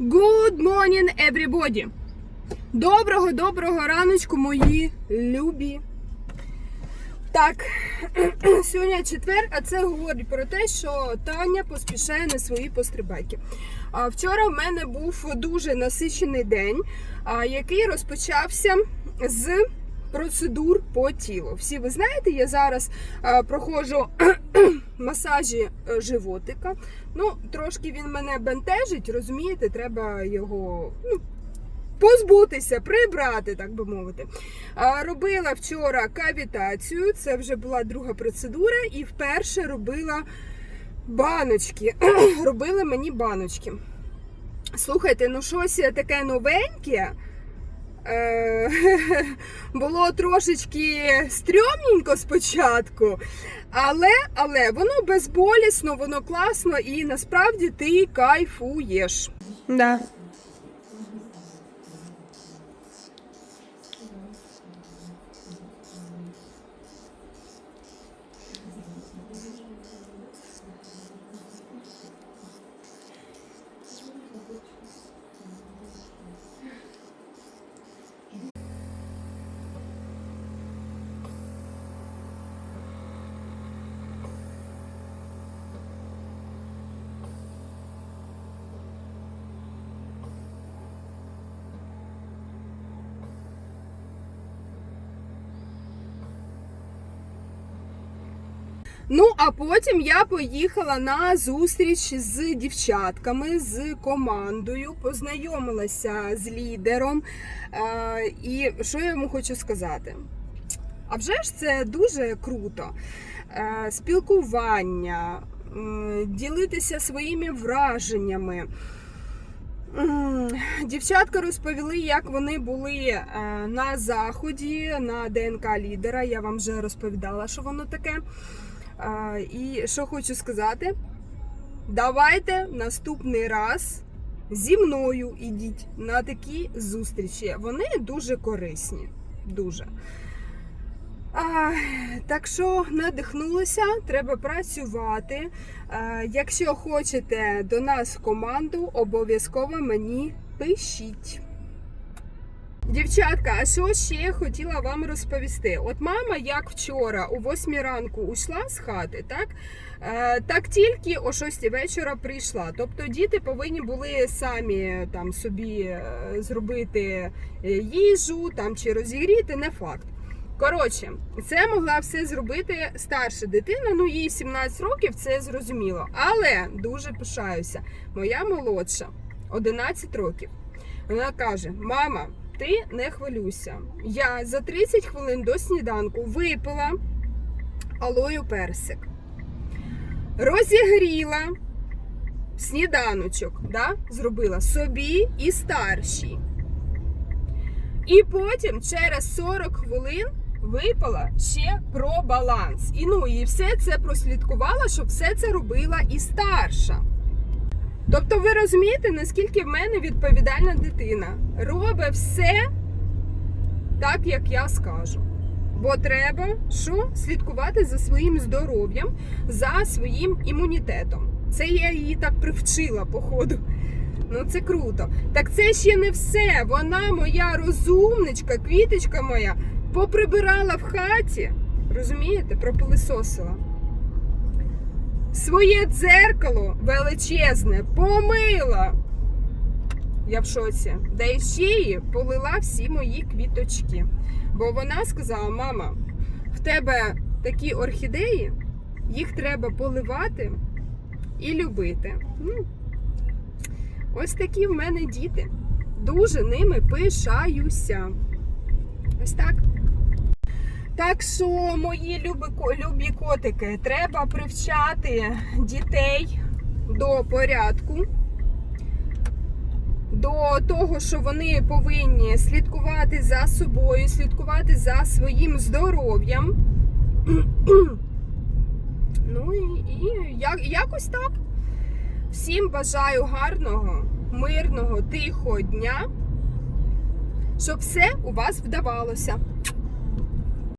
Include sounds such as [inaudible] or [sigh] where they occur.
Good morning, everybody! Доброго доброго раночку, мої любі. Так, [clears throat] сьогодні четвер, а це говорить про те, що Таня поспішає на свої пострибайки. Вчора в мене був дуже насичений день, який розпочався з процедур по тілу. Всі ви знаєте, я зараз а, проходжу [clears throat] масажі е, животика. Ну, трошки він мене бентежить, розумієте, треба його ну, позбутися, прибрати, так би мовити. Робила вчора кавітацію, це вже була друга процедура, і вперше робила баночки. [clears throat] Робили мені баночки. Слухайте, ну щось таке новеньке. Е, [laughs] Було трошечки стрьомненько спочатку, але, але воно безболісно, воно класно і насправді ти кайфуєш. Да. Ну, а потім я поїхала на зустріч з дівчатками, з командою, познайомилася з лідером. Е, І що я йому хочу сказати? А вже ж це дуже круто. Е, Спілкування, ділитися своїми враженнями. Дівчатка розповіли, як вони були е, на заході на ДНК лідера. Я вам вже розповідала, що воно таке. А, І що хочу сказати, давайте наступний раз зі мною ідіть на такі зустрічі. Вони дуже корисні. Дуже. А, так що надихнулася, треба працювати. А, якщо хочете до нас в команду, обов'язково мені пишіть. Дівчатка, а що ще хотіла вам розповісти? От мама, як вчора, о 8 ранку ушла з хати, так? Е, так тільки о 6 вечора прийшла. Тобто діти повинні були самі там собі е, зробити е, їжу там чи розігріти, не факт. Коротше, це могла все зробити старша дитина, ну їй 17 років, це зрозуміло. Але дуже пишаюся. Моя молодша, 11 років. Вона каже: Мама, ти не хвилюйся. Я за 30 хвилин до сніданку випила алою персик, розігріла сніданочок, да? зробила собі і старшій. І потім через 40 хвилин випила ще про баланс. І ну, і все це прослідкувала, щоб все це робила і старша. Тобто, ви розумієте, наскільки в мене відповідальна дитина робить все так, як я скажу. Бо треба що? слідкувати за своїм здоров'ям, за своїм імунітетом. Це я її так привчила, походу. Ну це круто. Так це ще не все. Вона моя розумничка, квіточка моя, поприбирала в хаті. Розумієте, пропилисосила. Своє дзеркало величезне помила. Я в шоці. І ще її полила всі мої квіточки. Бо вона сказала: мама, в тебе такі орхідеї, їх треба поливати і любити. Ну, ось такі в мене діти. Дуже ними пишаюся. Ось так. Так що, мої любі, любі котики, треба привчати дітей до порядку, до того, що вони повинні слідкувати за собою, слідкувати за своїм здоров'ям. [clears throat] Ну і, і як, якось так. Всім бажаю гарного, мирного, тихого дня, щоб все у вас вдавалося.